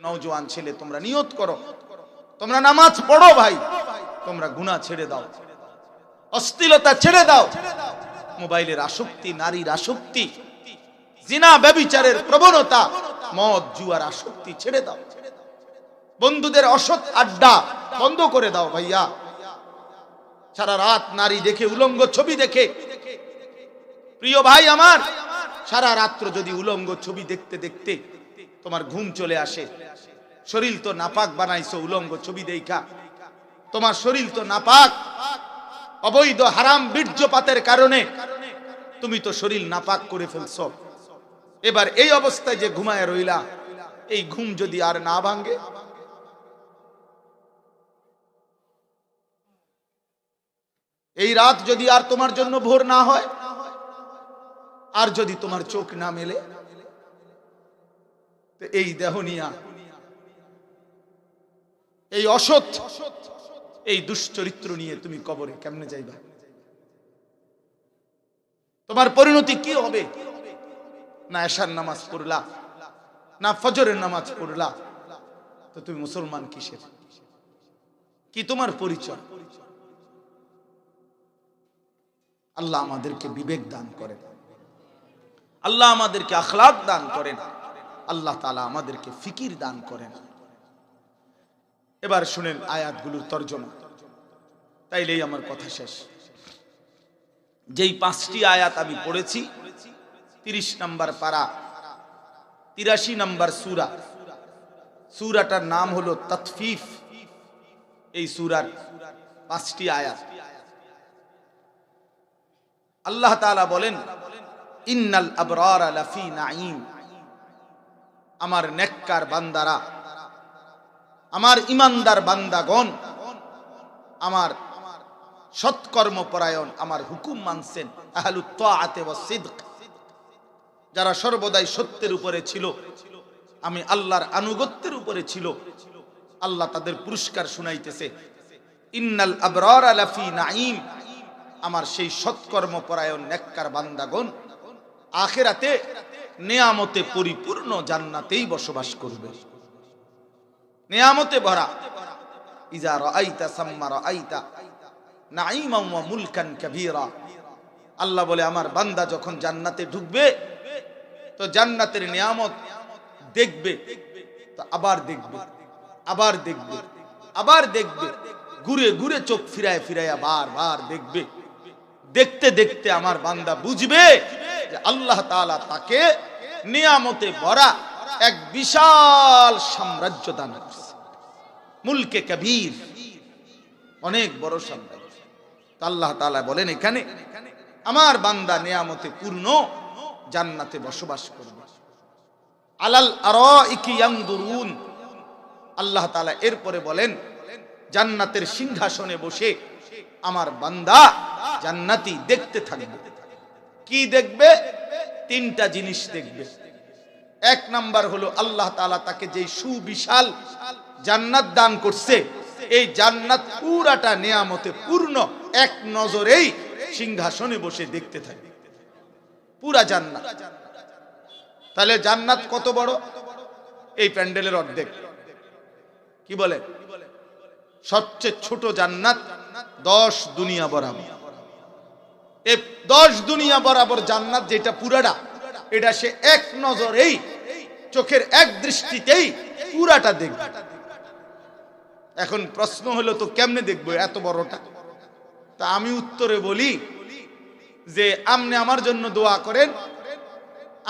নওজোয়ান ছেলে, তোমরা নিয়ত করো। তোমরা নামাজ পড়ো ভাই। তোমরা গুনাহ ছেড়ে দাও। অশ্লীলতা ছেড়ে দাও। মোবাইলের আসক্তি, নারীর আসক্তি, জিনা, ব্যবিচারের প্রবণতা, মদ, জুয়ার আসক্তি ছেড়ে দাও। বন্ধুদের অসৎ আড্ডা বন্ধ করে দাও ভাইয়া। সারা রাত নারী দেখে, উলঙ্গ ছবি দেখে। প্রিয় ভাই আমার, সারা রাত্র যদি উলঙ্গ ছবি দেখতে দেখতে তোমার ঘুম চলে আসে। শরীর তো নাপাক বানাইছো উলঙ্গ ছবি দেখা তোমার শরীর তো নাপাক। অবৈধ হারাম বীর্যপাতের কারণে তুমি তো শরীর নাপাক করে ফেলছো। এবার এই অবস্থায় যে ঘুমায় রইলা, এই ঘুম যদি আর না ভাঙ্গে এই রাত যদি আর তোমার জন্য ভোর না হয়, আর যদি তোমার চোখ না মেলে? এই দেহ নিয়া। এই অসৎ, এই দুশ্চরিত্র নিয়ে তুমি কবরে কেমনে যাইবা? তোমার পরিণতি কি হবে? না এশার নামাজ পড়লা, না ফজরের নামাজ পড়লা, তো তুমি মুসলমান কিসের? কি তোমার পরিচয়? আল্লাহ আমাদেরকে বিবেক দান করেন। আল্লাহ আমাদেরকে আখলাদ দান করেন। আল্লাহ তালা আমাদেরকে ফিকির দান করেন। এবার শুনেন আয়াতগুলোর তর্জমা। তাইলেই আমার কথা শেষ। যেই পাঁচটি আয়াত আমি পড়েছি, তিরিশ নাম্বার পারা, তিরাশি নাম্বার সুরা, সুরাটার নাম হলো তৎফিফ এই সুরার পাঁচটি আয়াত। আল্লাহ তালা বলেন, ইন্নাল আবরার লাফি নাঈম। আমার নেককার বান্দারা, আমার ইমানদার বান্দাগণ, আমার সৎকর্ম পরায়ণ আমার হুকুম মানছেন যারা সর্বদাই সত্যের উপরে ছিল, আমি আল্লাহর আনুগত্যের উপরে ছিল, আল্লাহ তাদের পুরস্কার শুনাইতেছে। ইন্নাল আবরার লাফি নাঈম, আমার সেই সৎকর্ম পরায়ণ নেককার বান্দাগণ, আখেরাতে নেয়ামতে পরিপূর্ণ জান্নাতেই বসবাস করবে। নেয়ামতে ভরা। ইজা রাআইতা সাম্মা রাআইতা নাঈমা ওয়া মুলকান কাবীরা। আল্লাহ বলে, আমার বান্দা যখন জান্নাতে ঢুকবে, তো জান্নাতের নিয়ামত দেখবে, তো আবার দেখবে আবার দেখবে আবার দেখবে, ঘুরে ঘুরে চোখ ফিরায় ফিরাইয়া বারবার দেখবে। দেখতে দেখতে আমার বান্দা বুঝবে যে আল্লাহ তাআলা তাকে নিয়ামতে ভরা এক বিশাল সাম্রাজ্য দান করছে মুলকে কবির, অনেক বড় সাম্রাজ্য। আল্লাহ তাআলা বলেন এখানে, আমার বান্দা নিয়ামতে পূর্ণ, জান্নাতে বসবাস করবে। আলাল আরাইকি ইয়ানদুরুন। আল্লাহ তাআলা এরপরে বলেন, জান্নাতের সিংহাসনে বসে আমার বান্দা জান্নাতি দেখতে থাকবে। কি দেখবে? তিনটা জিনিস দেখবে। এক নাম্বার হলো আল্লাহ তাআলা তাকে যে সুবিশাল জান্নাত দান করছে, এই জান্নাত পুরাটা নিয়ামতে পূর্ণ, এক নজরেই সিংহাসনে বসে দেখতে থাকে। পুরা জান্নাত। তাহলে জান্নাত কত বড়? এই প্যান্ডেলের অর্ধেক। কি বলে? সবচেয়ে ছোট জান্নাত দশ দুনিয়া বরাবর। এই দশ দুনিয়া বরাবর জান্নাত যেটা পুরাটা, এটা সে এক নজরেই, চোখের এক দৃষ্টিতেই পুরাটা দেখবে। এখন প্রশ্ন হলো, তো কেমনে দেখব এত বড়টা? তা আমি উত্তরে বলি যে, আমনে আমার জন্য দোয়া করেন,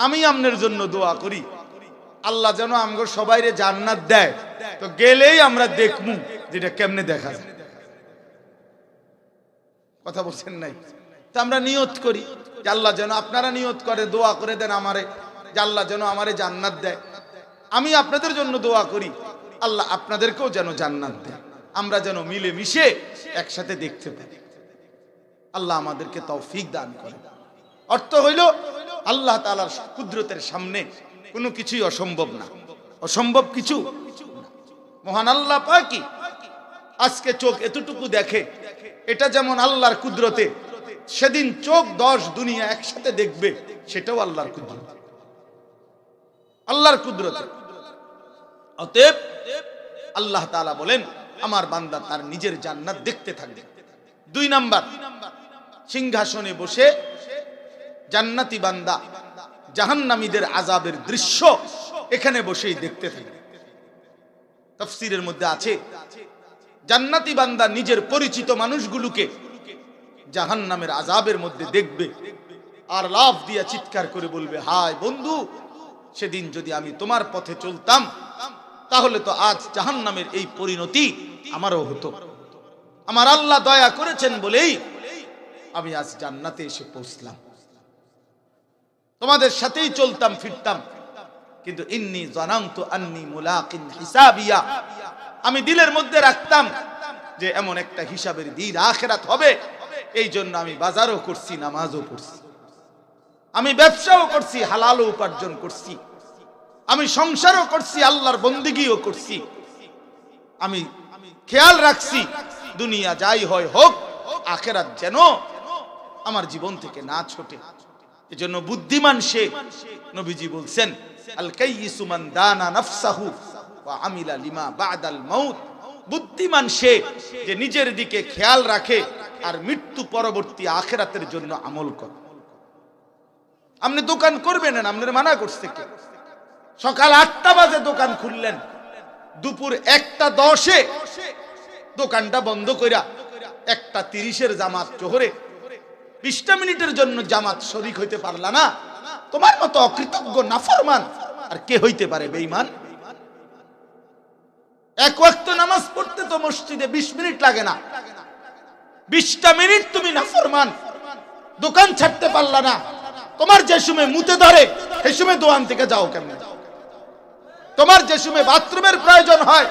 আমি আমনের জন্য দোয়া করি। আল্লাহ যেন আমগো সবাইরে জান্নাত দেয়। তো গেলেই আমরা দেখমু, যেটা কেমনে দেখা যায়। কথা বলছেন নাই? তো আমরা নিয়ত করি আল্লাহ যেন আপনারা নিয়ত করে, দোয়া করে দেন আমারে আল্লাহ যেন আমারে জান্নাত দেয়। আমি আপনাদের জন্য দোয়া করি, আল্লাহ আপনাদেরকেও যেন জান্নাত দেয়। আমরা যেন মিলে মিশে একসাথে দেখতে পাই। আল্লাহ আমাদেরকে তৌফিক দান করে অর্থ হইল, আল্লাহ তালার কুদরতের সামনে কোনো কিছুই অসম্ভব না। অসম্ভব কিছু মহান আল্লাহ পাকি আজকে চোখ এতটুকু দেখে, এটা যেমন আল্লাহর কুদরতে সেদিন চোখ দশ দুনিয়া একসাথে দেখবে, সেটাও আল্লাহর কুদরত। আল্লাহর কুদরতে। অতএব আল্লাহ তাআলা বলেন, আমার বান্দা তার নিজের জান্নাত দেখতে থাকবে। দুই নাম্বার, সিংহাসনে বসে জান্নাতি বান্দা জাহান্নামীদের আজাবের দৃশ্য এখানে বসেই দেখতে থাকে তফসিরের মধ্যে আছে, জান্নাতি বান্দা নিজের পরিচিত মানুষগুলোকে জাহান্নামের আজাবের মধ্যে দেখবে আর লাভ দিয়া চিৎকার করে বলবে, হায় বন্ধু, সেদিন যদি আমি তোমার পথে চলতাম, তাহলে তো আজ জাহান্নামের এই পরিণতি আমারও হতো। আমার আল্লাহ দয়া করেছেন বলেই আমি আজ জান্নাতে এসে পৌঁছলাম। তোমাদের সাথেই চলতাম, ফিরতাম। কিন্তু ইন্নি জানান্তু আন্নি মুলাকিন হিসাবিয়া। আমি দিলের মধ্যে রাখতাম যে, এমন একটা হিসাবের দিন আখেরাত হবে। এই জন্য আমি বাজারও করছি, নামাজও করছি আমি ব্যবসাও করছি, হালালও উপার্জন করছি। আমি সংসারও করছি, আল্লাহর বন্দিগিও করছি। আমি খেয়াল রাখছি, দুনিয়া যাই হয় হোক, আখেরাত যেন আমার জীবন থেকে না ছোটে। এজন্য বুদ্ধিমান সে নবীজি বলছেন আল কাইয়িসু মান দানা নাফসাহু ওয়া আমিলা লিমা বাদাল মাউত। বুদ্ধিমান সে যে নিজের দিকে খেয়াল রাখে আর মৃত্যু পরবর্তী আখেরাতের জন্য আমল করে। আপনি দোকান করবেন না, আপনার মানা করছে কে? সকাল আটটা বাজে দোকান খুললেন, দুপুর একটা দশে দোকানটা বন্ধ কইরা একটা তিরিশের জামাত চোহরে বিশটা মিনিটের জন্য জামাত শরিক হইতে পারলা না। তোমার মতো অকৃতজ্ঞ, নাফরমান আর কে হইতে পারে, বেঈমান? এক ওয়াক্ত নামাজ পড়তে তো মসজিদে বিশ মিনিট লাগে না। বিশটা মিনিট তুমি নাফরমান। দোকান ছাড়তে পারলা না। তোমার যে সময় মুতে ধরে, সে সময় দোকান থেকে যাও কেমনে? তোমার যে সময় বাথরুমের প্রয়োজন হয়,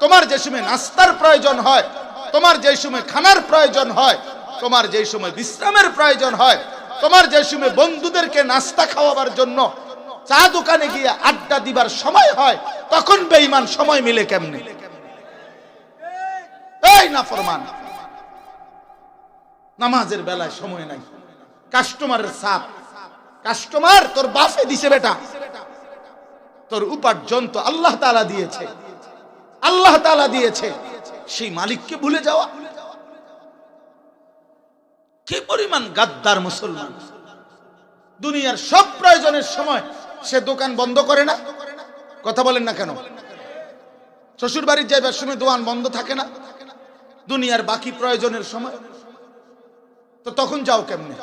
তোমার যে সময় নাস্তার প্রয়োজন হয়, তোমার যে সময় খানার প্রয়োজন হয়, তোমার যে সময় বিশ্রামের প্রয়োজন হয়, তোমার যে সময় বন্ধুদেরকে নাস্তা খাওয়াবার জন্য চা দোকানে গিয়ে আড্ডা দিবার সময় হয়, তখন বেঈমান সময় মিলে কেমনে? এই না ফরমান নামাজের বেলায় সময় নাই। কাস্টমারের সাপ। কাস্টমার, তোর বাফে দিছে বেটা। তোর উপার্জন তো আল্লাহ তালা দিয়েছে। আল্লাহ তালা দিয়েছে। সেই মালিককে ভুলে যাওয়া। কি পরিমাণ গাদ্দার মুসলমান। দুনিয়ার সব প্রয়োজনের সময় সে দোকান বন্ধ করে না? কথা বলেন না কেন? শ্বশুর বাড়ির যাইবার সময় দোকান বন্ধ থাকে না? দুনিয়ার বাকি প্রয়োজনের সময়? তো তখন যাও কেমনে?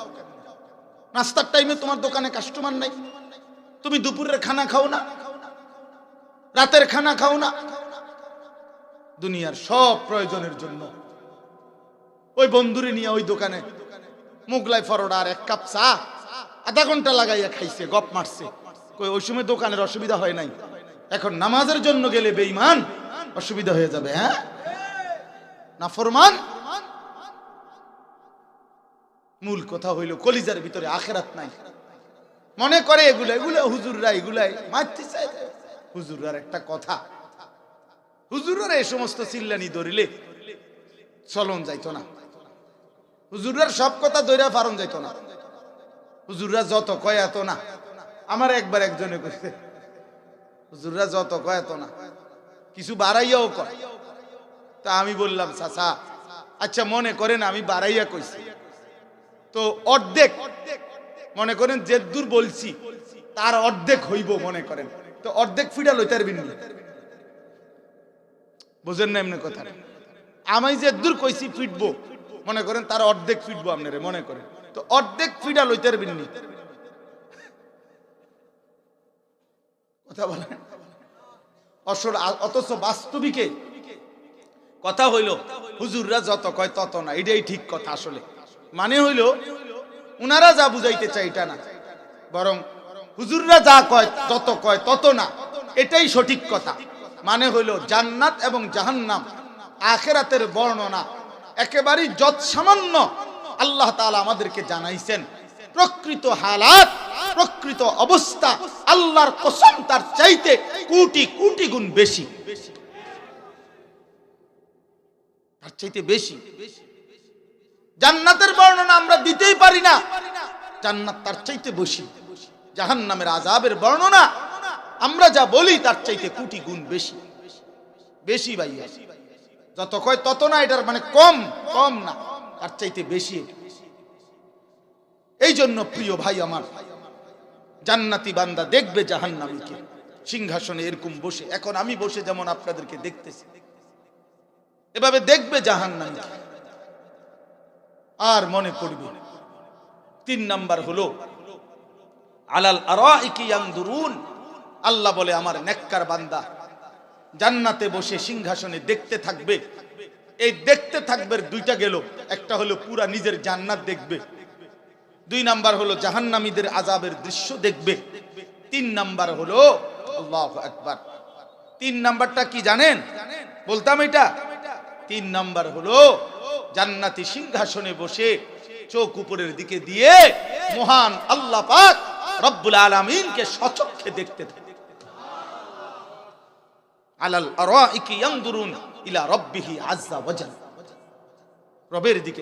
নাস্তার টাইমে তোমার দোকানে কাস্টমার নাই। তুমি দুপুরের খানা খাও না? রাতের খানা খাও না? দুনিয়ার সব প্রয়োজনের জন্য। ওই বন্ধুরে নিয়ে ওই দোকানে মুগলাই ফরোডা আর এক কাপ চা, আধা ঘণ্টা লাগাইয়া খাইছে, গপ মারছে। কই ওই সময় দোকানের অসুবিধা হয় নাই। এখন নামাজের জন্য গেলে বেঈমান অসুবিধা হয়ে যাবে হ্যাঁ? না ফরমান? মূল কথা হইল, কলিজার ভিতরে আখেরাত নাই। মনে করে এগুলো এগুলো হুজুররা এগুলাই মারতে চাই হুজুরার একটা কথা। হুজুরের এই সমস্ত চিল্লানি ধরিলে চলন যাইত না। হুজুরার সব কথা দৈরা ফারন যাইত না। হুজুররা যত কয় না। আমার একবার একজনে কইছে, হুজুররা যত কয় এত না, কিছু বাড়াইয়াও কয়। তা আমি বললাম, চাচা আচ্ছা মনে করেন আমি বাড়াইয়া কইছি। তো অর্ধেক, মনে করেন যে দূর বলছি, তার অর্ধেক হইব মনে করেন। তো অর্ধেক ফিডা লইতার বিনি বুঝেন না এমনি কথা। আমি যে দূর কইছি ফিটবো, মনে করেন তার অর্ধেক ফিটবো আপনারে, মনে করেন। তো অর্ধেক ফিডা লইতার বিনি কথা বলেন অসর অথচ বাস্তবিকে কথা হইল, হুজুররা যত কয় তত না। এটাই ঠিক কথা আসলে। মানে হইল, উনারা যা বুঝাইতে চাই এটা না। বরং হুজুররা যা কয় তত কয় তত না। এটাই সঠিক কথা। মানে হইল, জান্নাত এবং জাহান্নাম আখেরাতের বর্ণনা একেবারেই যৎ সামান্য আল্লাহ তাআলা আমাদেরকে জানাইছেন। প্রকৃত হালাত, প্রকৃত অবস্থা, আল্লাহর কসম তার চাইতে কোটি কোটি গুণ বেশি। তার চাইতে বেশি। জান্নাতের বর্ণনা আমরা দিতেই পারি না। জান্নাত তার চাইতে বেশি। জাহান্নামের আজাবের বর্ণনা আমরা যা বলি তার চাইতে কোটি গুণ বেশি। বেশি ভাইয়া। যত কয় তত না, এটার মানে কম কম না। তার চাইতে বেশি। এটা। এই জন্য প্রিয় ভাই আমার, জান্নাতি বান্দা দেখবে জাহান্নামীকে। সিংহাসনে এরকম বসে, এখন আমি বসে যেমন আপনাদেরকে দেখতেছি, এভাবে দেখবে জাহান্নামীকে। আর মনে পড়বে, তিন নাম্বার হলো, আলাল আরাইকি ইয়ানদুরুন, আল্লাহ বলে আমার নেককার বান্দা, জান্নাতে বসে সিংহাসনে দেখতে থাকবে। এই দেখতে থাকবে, দুইটা গেল, একটা হলো পুরা নিজের জান্নাত দেখবে দুই নাম্বার হলো জাহান্নামীদের আজাবের দৃশ্য দেখবে। তিন নাম্বার হলো, আল্লাহ একবার তিন নাম্বারটা কি জানেন? বলতাম এটা? তিন নাম্বার হলো, জান্নাতি সিংহাসনে বসে চোখ উপরের দিকে দিয়ে মহান আল্লাহ পাক রব্বুল আলামিনকে সচক্ষে দেখতে থাকে আলাল ইলা রাব্বিহি ওয়াজাল রবের দিকে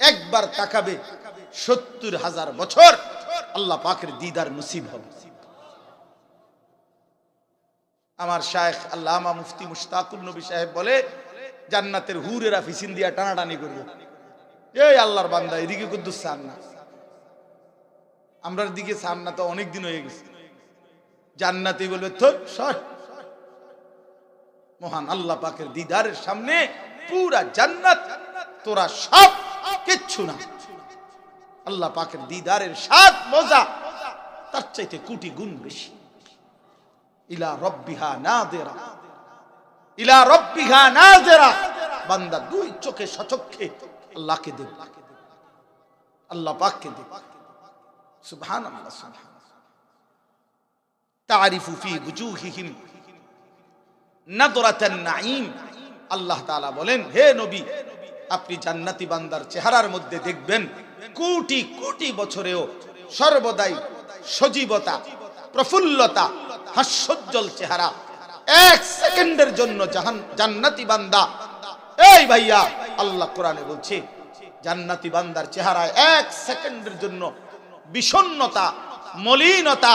একবার তাকাবে সত্তর হাজার বছর আল্লাহ পাকের দিদার নসিব হবে। আমার শায়েখ আল্লামা মুফতি মুশতাকুল নবী সাহেব বলে, জান্নাতের হুরেরা ফিসিন দিয়া টানাটানি করবে। এই আল্লাহর বান্দা, এদিকে কুদ্দুস চান না। আমরার দিকে চান না তো অনেক দিন হয়ে গেছে। জান্নাতি বলবে তো সর। মহান আল্লাহ পাকের দিদারের সামনে পুরা জান্নাত, তোরা সব কিচ্ছু না। আল্লাহ পাকের দিদারের স্বাদ মজা, তার চাইতে কোটি গুণ বেশি। ইলা রব্বিহা নাদেরা ইলা রব্বিহা নাদেরা বান্দা দুই চোখে সচক্ষে আল্লাহকে দেব, আল্লাহ পাককে দেব। সুবহানাল্লাহ সুবহান তারিফু ফি বুজুহিহিম নাদরাতান নাঈম। আল্লাহ তাআলা বলেন, হে নবী আপনি জান্নাতি বান্দার চেহারার মধ্যে দেখবেন কোটি কোটি বছরেও সর্বদাই সজীবতা, প্রফুল্লতা, হাস্যোজ্জ্বল চেহারা। এক সেকেন্ডের জন্য জান্নাতি বান্দা। এই ভাইয়া, আল্লাহ কোরআনে বলছে, জান্নাতি বান্দার চেহারায় এক সেকেন্ডের জন্য বিষণ্ণতা, মলিনতা,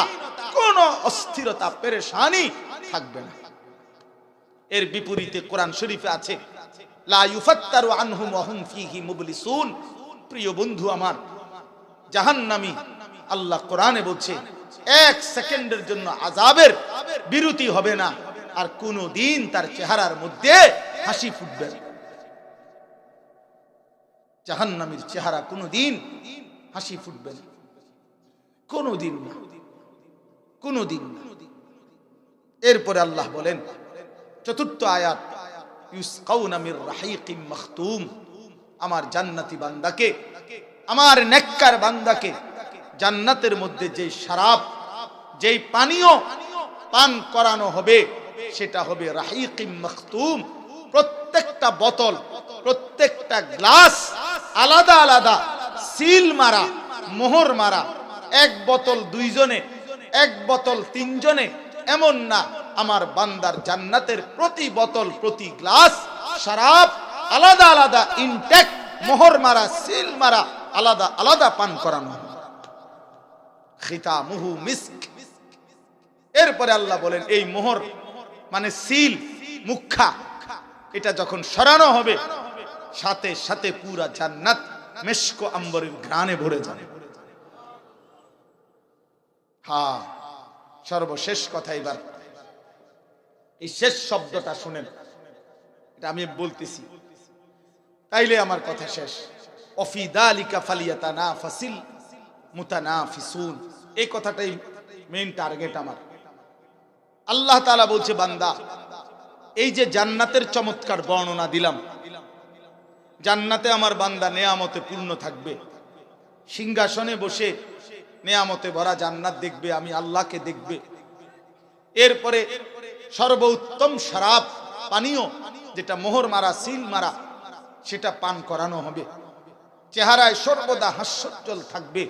কোন অস্থিরতা, পেরেশানি থাকবে না। এর বিপরীতে কোরআন শরীফে আছে প্রিয় বন্ধু আমার, জাহান্নামী আল্লাহ কোরআনে বলছে, এক সেকেন্ডের জন্য আজাবের বিরতি হবে না, আর কোন দিন তার চেহারার মধ্যে হাসি ফুটবে জাহান্নামীর চেহারা কোনো দিন হাসি ফুটবে না। কোনো দিন না। কোনো দিন এরপরে আল্লাহ বলেন, চতুর্থ আয়াত মখতুম। আমার জান্নাতি বান্দাকে, আমার নেককার বান্দাকে জান্নাতের মধ্যে যে শরাব যেই পানীয় পান করানো হবে, সেটা হবে রাহিকিম মখতুম। প্রত্যেকটা বোতল, প্রত্যেকটা গ্লাস, আলাদা আলাদা সিল মারা, মোহর মারা, এক বোতল দুইজনে, এক বোতল তিনজনে, এমন না আমার বান্দার জান্নাতের প্রতি বোতল, প্রতি গ্লাস শরাব আলাদা আলাদা ইনটেক মোহর মারা সিল মারা, আলাদা আলাদা পান করানো। খিতামুহু মিস্ক। এরপরে আল্লাহ বলেন, এই মোহর মানে সিল মুখা, এটা যখন সরানো হবে, সাথে সাথে পুরা জান্নাত মেশকো আম্বরের ঘ্রাণে ভরে যাবে। হ্যাঁ সর্বশেষ কথা এবার। এই শেষ শব্দটা শুনেন। এটা আমি বলতেছি। তাইলে আমার কথা শেষ। অফিদালিকা ফালিয়াতা না ফাসিল মুতানা ফিসুন এই কথাটাই মেইন টার্গেট আমার। আল্লাহ তাআলা বলছে, বান্দা, এই যে জান্নাতের চমৎকার বর্ণনা দিলাম, জান্নাতে আমার বান্দা নেয়ামতে পূর্ণ থাকবে। সিংহাসনে বসে নেয়ামতে ভরা জান্নাত দেখবে, আমি আল্লাহকে দেখবে। এরপরে সর্বোত্তম শরাব, পানীয়, যেটা মোহর মারা, সিল মারা, সেটা পান করানো হবে। চেহারায় সর্বদা হাস্যোজ্জ্বল থাকবে।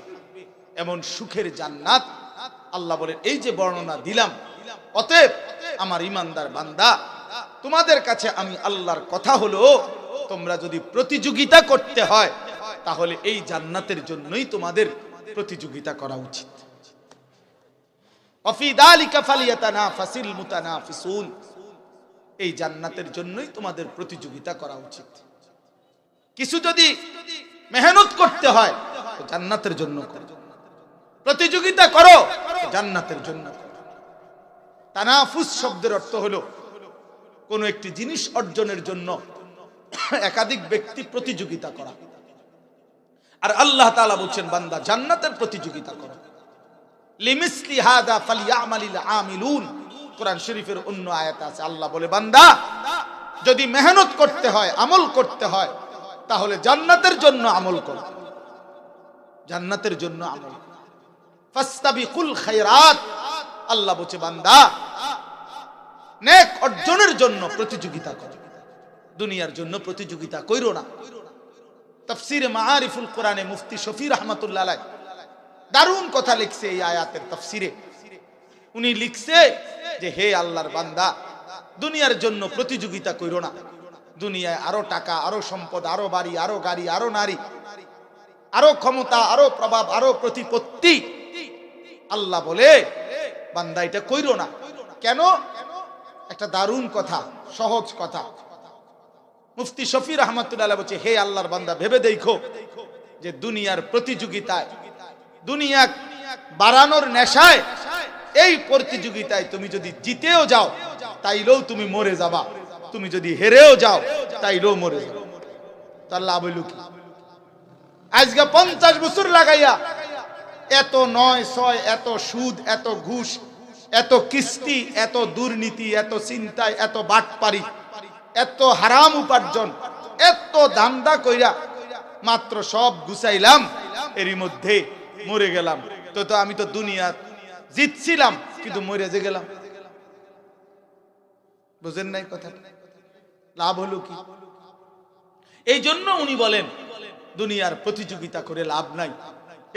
এমন সুখের জান্নাত আল্লাহ বলেন, এই যে বর্ণনা দিলাম, অতএব আমার ইমানদার বান্দা, তোমাদের কাছে আমি আল্লাহর কথা হলো, তোমরা যদি প্রতিযোগিতা করতে হয়, তাহলে এই জান্নাতের জন্যই তোমাদের প্রতিযোগিতা করা উচিত। এই জান্নাতের জন্যই তোমাদের প্রতিযোগিতা করা উচিত। কিছু যদি মেহনত করতে হয় জান্নাতের জন্য প্রতিযোগিতা করো জান্নাতের জন্য তানাফুস শব্দের অর্থ হলো, কোন একটি জিনিস অর্জনের জন্য একাধিক ব্যক্তি প্রতিযোগিতা করা। আর আল্লাহ তাআলা বলছেন, বান্দা, জান্নাতের প্রতিযোগিতা করো। লিমিসলি হাদা ফালিয়ামালিল আমিলুন। কোরআন শরীফের অন্য আয়াত আছে, আল্লাহ বলে, বান্দা, যদি মেহনত করতে হয়, আমল করতে হয়, তাহলে জান্নাতের জন্য আমল করো। জান্নাতের জন্য আমল। ফাস্তাবিকুল খায়রাত। আল্লাহ বলছে, বান্দা, নেক অর্জনের জন্য প্রতিযোগিতা করো। দুনিয়ার জন্য প্রতিযোগিতা কইরো না। তাফসিরে মাআরিফুল কোরআনে মুফতি শফি রহমাতুল্লাহ আলাইহ দারুণ কথা লিখছে এই আয়াতের তফসিরে। উনি লিখছে যে, হে আল্লাহর বান্দা, দুনিয়ার জন্য প্রতিযোগিতা কইরো না। দুনিয়ায় আরও টাকা, আরও সম্পদ, আরও বাড়ি, আরও গাড়ি, আরও নারী, আরও ক্ষমতা, আরও প্রভাব, আরও প্রতিপত্তি। আল্লাহ বলে, বান্দা, এটা কইরো না। কেন? একটা দারুণ কথা, সহজ কথা। মুফতি শফি রহমতুল্লাহ বলছে, হে আল্লাহর বান্দা, ভেবে দেখো যে দুনিয়ার প্রতিযোগিতায় দুনিয়া বাড়ানোর নেশায় এই প্রতিযোগিতায় তুমি যদি জিতেও যাও, তাইলেও তুমি মরে যাবা। তুমি যদি হেরেও যাও, তাইলেও মরে যাও তার লাভ হইল কি? আজকে পঞ্চাশ বছর লাগাইয়া এত নয়, ছয়, এত সুদ, এত ঘুষ, এত কিস্তি, এত দুর্নীতি, এত চিন্তায়, এত বাটপারি, এত হারাম উপার্জন, এত দান্দা কইরা মাত্র সব গুছাইলাম, এরই মধ্যে মরে গেলাম। তো তো আমি তো দুনিয়া জিতছিলাম, কিন্তু মরে যে গেলাম। বুঝেন নাই কথা লাভ হলো কি? এই জন্য উনি বলেন, দুনিয়ার প্রতিযোগিতা করে লাভ নাই।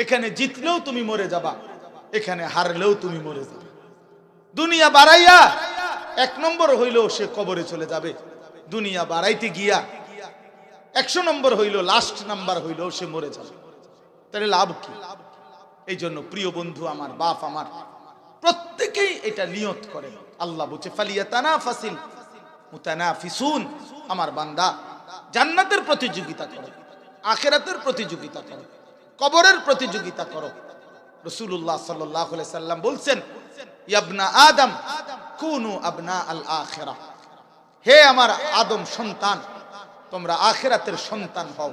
এখানে জিতলেও তুমি মরে যাবা, এখানে হারলেও তুমি মরে যাবে। দুনিয়া বাড়াইয়া এক নম্বর হইলেও সে কবরে চলে যাবে। দুনিয়া বাড়াইতে গিয়া একশো নম্বর হইল, লাস্ট নাম্বার হইলেও সে মরে যাবে। তাহলে লাভ কি? এই জন্য প্রিয় বন্ধু আমার বাপ আমার, প্রত্যেকেই এটা নিয়ত করে। আল্লাহ বলছে ফালিয়া তানা ফাসিল আমার বান্দা, জান্নাতের প্রতিযোগিতা করো, আখেরাতের প্রতিযোগিতা করো, কবরের প্রতিযোগিতা করো। রসুল্লাহ সাল্লাহ সাল্লাম বলছেন, ইয়াবনা আদম কুনু আবনা আল আখেরা হে আমার আদম সন্তান, তোমরা আখেরাতের সন্তান হও।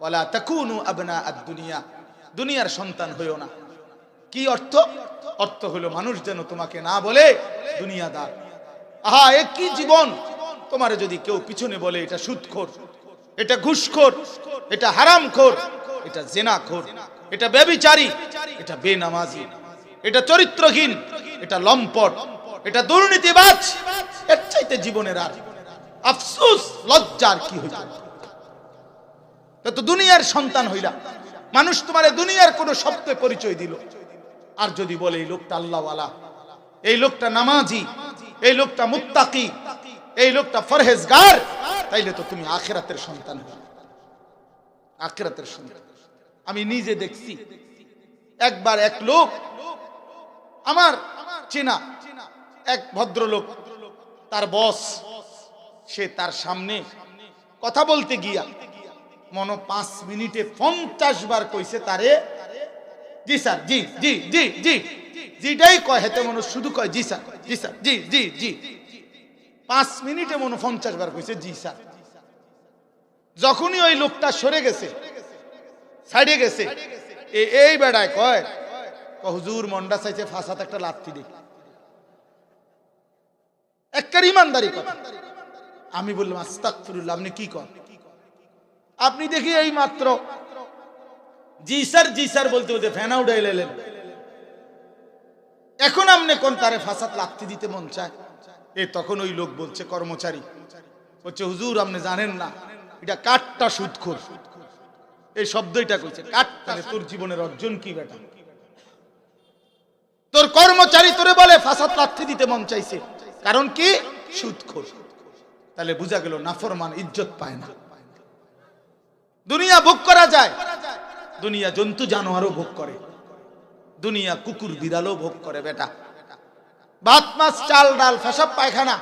ওয়ালা তাকুনু আবনা আদ দুনিয়া দুনিয়ার সন্তান হইও না। কি অর্থ? অর্থ হলো মানুষ যেন তোমাকে না বলে দুনিয়াদার। আহা, এ কি জীবন? তোমারে যদি কেউ পিছনে বলে, এটা সুদখোর, এটা ঘুষখোর, এটা হারামখোর, এটা জেনাখোর, এটা ব্যবিচারী, এটা বেনামাজি, এটা চরিত্রহীন, এটা লম্পট, এটা দুর্নীতিবাজ, এর চাইতে জীবনের আর। আফসোস, লজ্জার কি হইল? তো দুনিয়ার সন্তান হইলা। মানুষ তোমার দুনিয়ার কোন শব্দে পরিচয় দিল। আর যদি বলে, এই লোকটা আল্লাহওয়ালা, এই লোকটা নামাজি, এই লোকটা মুত্তাকি, এই লোকটা ফরহেজগার, তাইলে তো তুমি আখেরাতের সন্তান আখেরাতের সন্তান। আমি নিজে দেখছি, একবার এক লোক, আমার চেনা এক ভদ্রলোক, তার বস, সে তার সামনে কথা বলতে গিয়া মন পাঁচ মিনিটে পঞ্চাশ বার কইছে তারে জি স্যার জি জি জি জি। জিটাই কয় হেতে মনে শুধু কয় জি স্যার জি স্যার জি জি জি। পাঁচ মিনিটে মনে পঞ্চাশ বার কইছে জি স্যার। যখনই ওই লোকটা সরে গেছে সাইডে গেছে এই বেড়ায় কয় কয়, হুজুর মন্ডা চাইছে ফাঁসাতে একটা লাথি দেখি একটার ইমানদারি কথা। আমি বললাম আস্তাকফিরুল্লাহ আপনি কি কর আপনি দেখি এই মাত্র। জি স্যার জি স্যার বলতে বলতে ফ্যানা উঠে এলেন। এখন আপনি কোন তারে ফাঁসাত লাথি দিতে মন চায়? এ তখন ওই লোক বলছে, কর্মচারী, বলছে, হুজুর, আপনি জানেন না, এটা কাঠটা সুদখোর। এই শব্দটা কইছে কাঠ মানে তোর জীবনের অর্জন কি বেটা? তোর কর্মচারী তোরে বলে, ফাসাদ লাথি দিতে মন চাইছে। কারণ কি? সুদখোর। তাহলে বোঝা গেল, নাফরমান ইজ্জত পায় না। দুনিয়া ভোগ করা যায়। দুনিয়া জন্তু জানোয়ারও ভোগ করে। দুনিয়া কুকুর বিড়ালও ভোগ করে বেটা। ভাত, মাছ, চাল, ডাল ফেসাব পায়খানা।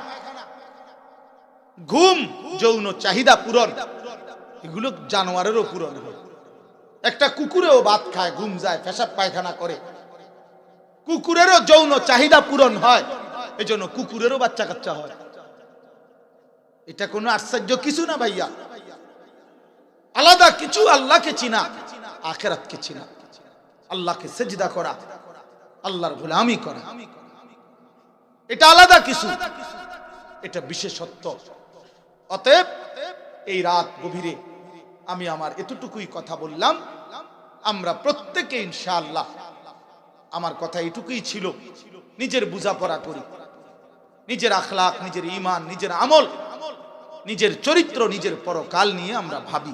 ঘুম, যৌন চাহিদা পূরণ। এগুলো জানোয়ারেরও পূরণ হয়। একটা কুকুরেও ভাত খায়, ঘুম যায় ফেসাব পায়খানা করে। কুকুরেরও যৌন চাহিদা পূরণ হয়। এই জন্য কুকুরেরও বাচ্চা কাচ্চা হয়। এটা কোনো আশ্চর্য কিছু না ভাইয়া। আলাদা কিছু আল্লাহকে চিনা, আখেরাতকে চিনা। আল্লাহকে সেজদা করা, আল্লাহর গোলামি করা। এটা আলাদা কিছু, এটা বিশেষত্ব। অতএব এই রাত গভীরে আমি আমার এতটুকুই কথা বললাম। আমরা প্রত্যেকে ইনশাআল্লাহ আমার কথা এটুকুই ছিল, নিজের বোঝাপড়া করি। নিজের আখলাখ, নিজের ইমান নিজের আমল, নিজের চরিত্র, নিজের পরকাল নিয়ে আমরা ভাবি।